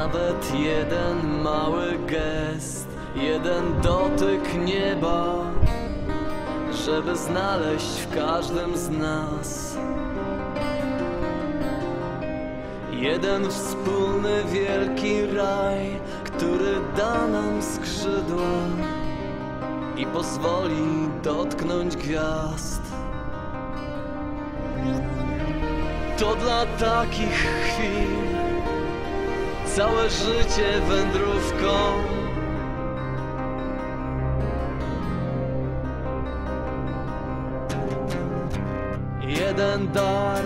Nawet jeden mały gest, jeden dotyk nieba, żeby znaleźć w każdym z nas jeden wspólny wielki raj, który da nam skrzydła i pozwoli dotknąć gwiazd. To dla takich chwil całe życie wędrówką. Jeden dar,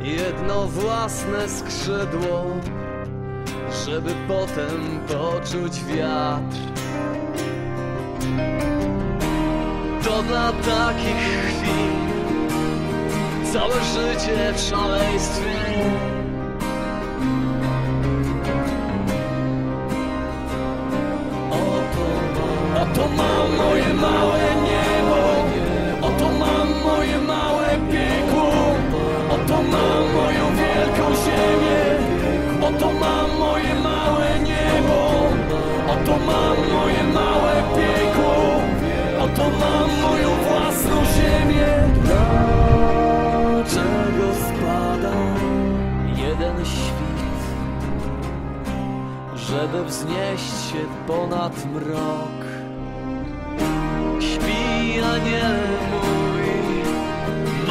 jedno własne skrzydło, żeby potem poczuć wiatr. To dla takich chwil całe życie w szaleństwie. Żeby wznieść się ponad mrok. Śpi, aniel mój,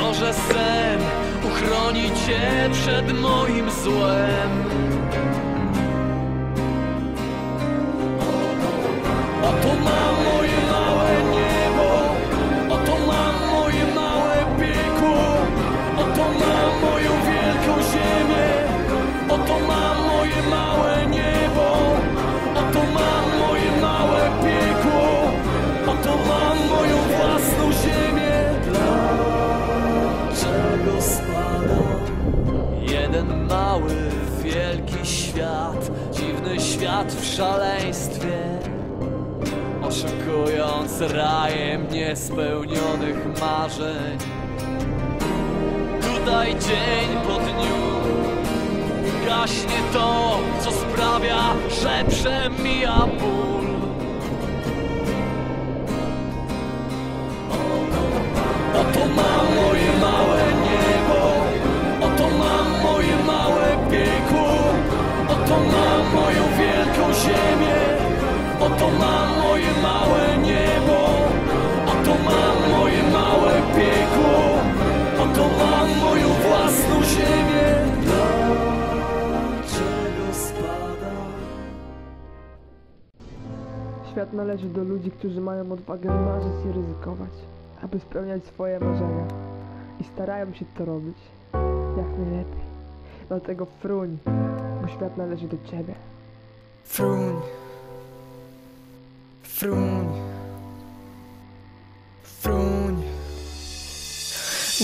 może sen uchroni cię przed moim złem. Mały, wielki świat, dziwny świat w szaleństwie? oszukując rajem niespełnionych marzeń. Tutaj dzień po dniu gaśnie to, co sprawia, że przemija ból. Należy do ludzi, którzy mają odwagę marzyć i ryzykować, aby spełniać swoje marzenia. I starają się to robić jak najlepiej. Dlatego fruń, bo świat należy do ciebie. Fruń. Fruń.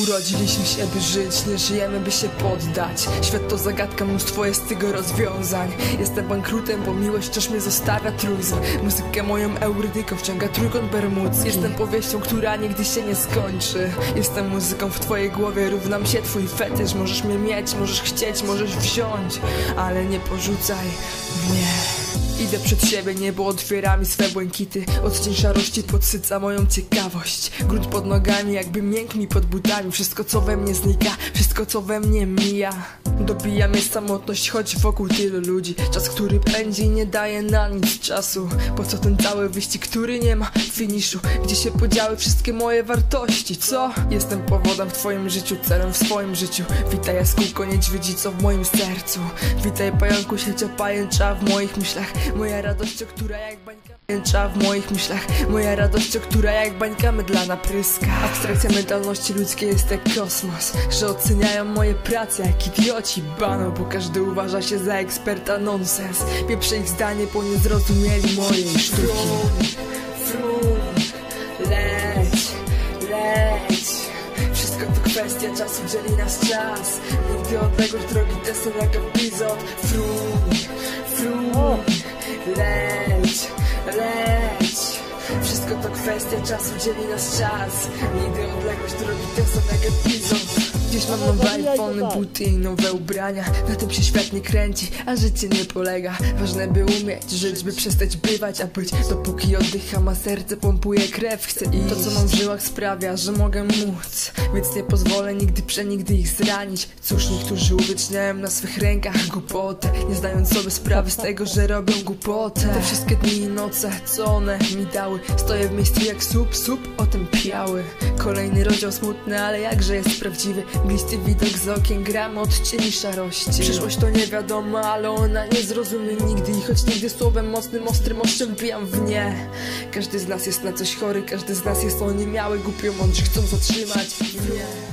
Urodziliśmy się, by żyć, nie żyjemy, by się poddać. Świat to zagadka, mnóstwo jest tego rozwiązań. Jestem bankrutem, bo miłość wciąż mnie zostawia trójzm Muzykę moją eurydyką wciąga trójkąt bermudzki Jestem powieścią, która nigdy się nie skończy. Jestem muzyką w twojej głowie, równam się twój fetysz. Możesz mnie mieć, możesz chcieć, możesz wziąć Ale nie porzucaj mnie Idę przed siebie, niebo otwiera mi swe błękity. Odcień szarości podsyca moją ciekawość. Grunt pod nogami jakby mięk mi pod butami. Wszystko co we mnie znika, wszystko co we mnie mija. Dobija mnie samotność, choć wokół tylu ludzi. Czas, który pędzi nie daje na nic czasu. Po co ten cały wyścig, który nie ma finiszu? Gdzie się podziały wszystkie moje wartości, co? Jestem powodem w twoim życiu, celem w swoim życiu. Witaj jaskółko niedźwiedzi, co w moim sercu? Witaj pająku, siecia pajęcza w moich myślach Moja radość, która jak bańka w moich myślach. Moja radość, która jak bańka mydlana pryska. Abstrakcja mentalności ludzkiej jest jak kosmos Że oceniają moje prace jak idioci Bano, bo każdy uważa się za eksperta nonsens. Pieprze ich zdanie, bo nie zrozumieli mojej sztuki. Frun, leć, leć. Wszystko to kwestia czasu, dzieli nas czas. Nigdy odległość drogi te są jak epizod Frun, frun, kwestia czasu, dzieli nas czas. Nigdy odległość drogi te są jak Dziś mam nowe iPhony, buty i nowe ubrania. Na tym się świat nie kręci, a życie nie polega. Ważne by umieć żyć, by przestać bywać A być. Dopóki oddycham, a serce pompuje krew. Chcę iść, to co mam w żyłach sprawia, że mogę móc. Więc nie pozwolę nigdy przenigdy ich zranić. Cóż, niektórzy uwieczniają na swych rękach głupotę Nie zdając sobie sprawy z tego, że robią głupotę. Te wszystkie dni i noce, co one mi dały Stoję w miejscu jak sup, sup o tym piały Kolejny rozdział smutny, ale jakże jest prawdziwy Blisty widok z okien, gram od cieni szarości. Przyszłość to nie wiadomo, ale ona nie zrozumie nigdy. I choć nigdy słowem mocnym, ostrym ostrzem wbijam w nie. Każdy z nas jest na coś chory, każdy z nas jest oniemiały Głupio mądrzy chcą zatrzymać mnie